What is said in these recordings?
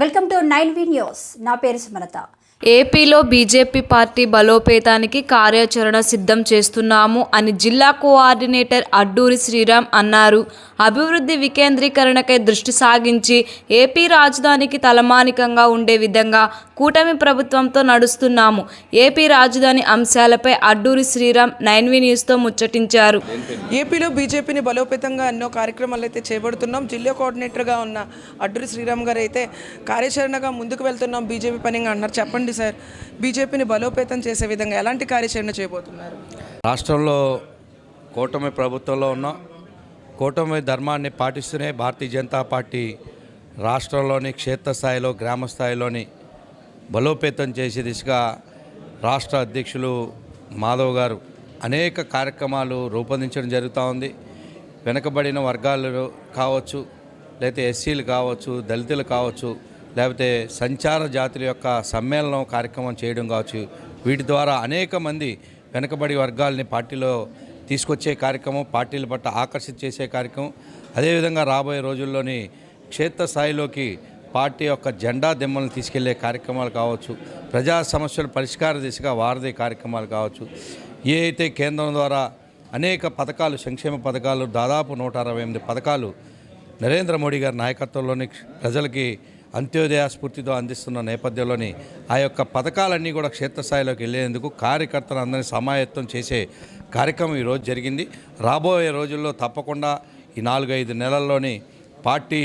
Welcome to nine V news. నా పేరు సుమలత. ఏపీలో బీజేపీ పార్టీ బలోపేతానికి కార్యాచరణ సిద్ధం చేస్తున్నాము అని జిల్లా కోఆర్డినేటర్ అడ్డూరి శ్రీరామ్ అన్నారు. అభివృద్ధి వికేంద్రీకరణకై దృష్టి సాగించి ఏపీ రాజధానికి తలమానికంగా ఉండే విధంగా కూటమి ప్రభుత్వంతో నడుస్తున్నాము. ఏపీ రాజధాని అంశాలపై అడ్డూరి శ్రీరామ్ నైన్ వి న్యూస్తో ముచ్చటించారు. ఏపీలో బీజేపీని బలోపేతంగా ఎన్నో కార్యక్రమాలు అయితే చేపడుతున్నాం. జిల్లా కోఆర్డినేటర్గా ఉన్న అడ్డూరి శ్రీరామ్ గారు అయితే కార్యాచరణగా ముందుకు వెళ్తున్నాం బీజేపీ పనిగా అన్నారు. చెప్పండి సార్ బీజేపీని బలోపేతం చేసే విధంగా ఎలాంటి కార్యాచరణ చేయబోతున్నారు? రాష్ట్రంలో కూటమి ప్రభుత్వంలో ఉన్న కూటమి ధర్మాన్ని పాటిస్తూనే భారతీయ జనతా పార్టీ రాష్ట్రంలోని క్షేత్రస్థాయిలో గ్రామ స్థాయిలోని బలోపేతం చేసే దిశగా రాష్ట్ర అధ్యక్షులు మాధవ్ గారు అనేక కార్యక్రమాలు రూపొందించడం జరుగుతూ ఉంది. వెనకబడిన వర్గాలు కావచ్చు లేకపోతే ఎస్సీలు కావచ్చు దళితులు కావచ్చు లేకపోతే సంచార జాతుల యొక్క సమ్మేళనం కార్యక్రమం చేయడం కావచ్చు వీటి ద్వారా అనేక మంది వెనకబడి వర్గాల్ని పార్టీలో తీసుకొచ్చే కార్యక్రమం పార్టీల పట్ల ఆకర్షిత చేసే కార్యక్రమం. అదేవిధంగా రాబోయే రోజుల్లోని క్షేత్రస్థాయిలోకి పార్టీ యొక్క జెండా దిమ్మలను తీసుకెళ్ళే కార్యక్రమాలు కావచ్చు ప్రజా సమస్యల పరిష్కార దిశగా వారధి కార్యక్రమాలు కావచ్చు ఏ అయితే కేంద్రం ద్వారా అనేక పథకాలు సంక్షేమ పథకాలు దాదాపు నూట అరవై ఎనిమిది పథకాలు నరేంద్ర మోడీ గారి నాయకత్వంలోని ప్రజలకి అంత్యోదయ స్ఫూర్తితో అందిస్తున్న నేపథ్యంలోని ఆ యొక్క పథకాలన్నీ కూడా క్షేత్రస్థాయిలోకి వెళ్ళేందుకు కార్యకర్తలు అందరినీ సమాయత్తం చేసే కార్యక్రమం ఈరోజు జరిగింది. రాబోయే రోజుల్లో తప్పకుండా ఈ నాలుగైదు నెలల్లోని పార్టీ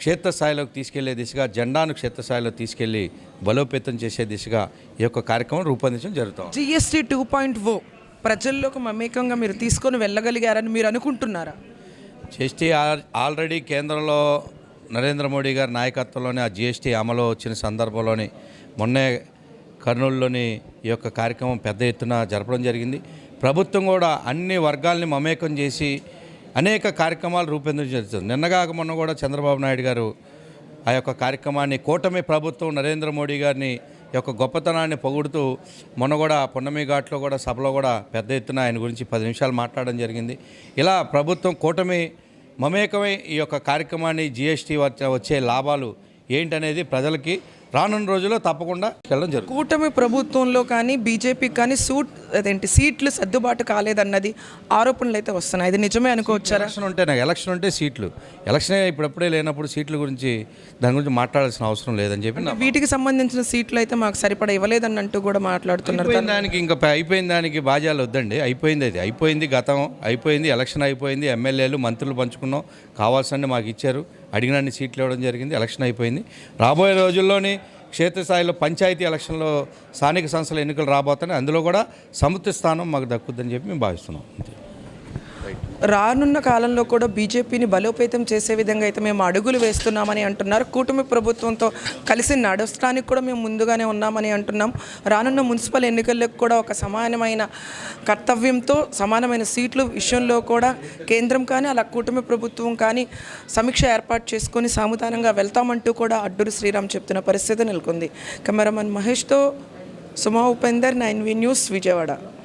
క్షేత్రస్థాయిలోకి తీసుకెళ్ళే దిశగా జెండాను క్షేత్రస్థాయిలో తీసుకెళ్ళి బలోపేతం చేసే దిశగా ఈ యొక్క కార్యక్రమం రూపొందించడం జరుగుతుంది. జిఎస్టీ టూ పాయింట్ ఓ ప్రజల్లోకి మమేకంగా మీరు తీసుకొని వెళ్ళగలిగారని మీరు అనుకుంటున్నారా? జిఎస్టీ ఆల్రెడీ కేంద్రంలో నరేంద్ర మోడీ గారి నాయకత్వంలోనే ఆ జిఎస్టీ అమలు వచ్చిన సందర్భంలోని మొన్నే కర్నూలులోని ఈ యొక్క కార్యక్రమం పెద్ద ఎత్తున జరపడం జరిగింది. ప్రభుత్వం కూడా అన్ని వర్గాల్ని మమేకం చేసి అనేక కార్యక్రమాలు రూపొందించారు. నిన్నగాక మొన్న కూడా చంద్రబాబు నాయుడు గారు ఆ యొక్క కార్యక్రమాన్ని కూటమి ప్రభుత్వం నరేంద్ర మోడీ గారిని యొక్క గొప్పతనాన్ని పొగుడుతూ మొన్న కూడా పున్నమి ఘాట్లో కూడా సభలో కూడా పెద్ద ఎత్తున ఆయన గురించి పది నిమిషాలు మాట్లాడడం జరిగింది. ఇలా ప్రభుత్వం కూటమి మమేకమై ఈ యొక్క కార్యక్రమాన్ని జిఎస్టీ వచ్చే లాభాలు ఏంటనేది ప్రజలకి రానున్న రోజుల్లో తప్పకుండా వెళ్ళడం జరుగుతుంది. కూటమి ప్రభుత్వంలో కానీ బీజేపీకి కానీ సూట్ అదేంటి సీట్లు సర్దుబాటు కాలేదన్నది ఆరోపణలు అయితే వస్తున్నాయి. ఇది నిజమే అనుకోవచ్చారా ఎలక్షన్ ఉంటే నాకు ఎలక్షన్ ఉంటే సీట్లు. ఎలక్షనే ఇప్పుడప్పుడే లేనప్పుడు సీట్ల గురించి దాని గురించి మాట్లాడాల్సిన అవసరం లేదని చెప్పి వీటికి సంబంధించిన సీట్లు అయితే మాకు సరిపడా ఇవ్వలేదన్నట్టు కూడా మాట్లాడుతున్నారు. దానికి ఇంకా అయిపోయిన దానికి బాధ్యాలు వద్దండి. అయిపోయింది అది. అయిపోయింది గతం. అయిపోయింది ఎలక్షన్ అయిపోయింది. ఎమ్మెల్యేలు మంత్రులు పంచుకున్నాం. కావాల్సిన మాకు ఇచ్చారు. అడిగినన్ని సీట్లు ఇవ్వడం జరిగింది. ఎలక్షన్ అయిపోయింది. రాబోయే రోజుల్లోని క్షేత్రస్థాయిలో పంచాయతీ ఎలక్షన్లో స్థానిక సంస్థల ఎన్నికలు రాబోతున్నాయి. అందులో కూడా సముచిత స్థానం మాకు దక్కుద్దని చెప్పి మేము భావిస్తున్నాం. రానున్న కాలంలో కూడా బీజేపీని బలోపేతం చేసే విధంగా అయితే మేము అడుగులు వేస్తున్నామని అంటున్నారు. కూటమి ప్రభుత్వంతో కలిసి నడవడానికి కూడా మేము ముందుగానే ఉన్నామని అంటున్నాం. రానున్న మున్సిపల్ ఎన్నికల్లో కూడా ఒక సమానమైన కర్తవ్యంతో సమానమైన సీట్లు విషయంలో కూడా కేంద్రం కానీ అలా కూటమి ప్రభుత్వం కానీ సమీక్ష ఏర్పాటు చేసుకొని సాముదానంగా వెళ్తామంటూ కూడా అడ్డూరు శ్రీరామ్ చెప్తున్న పరిస్థితి నెలకొంది. Cameraman మహేష్తో Suma Upender nine V news Vijayawada.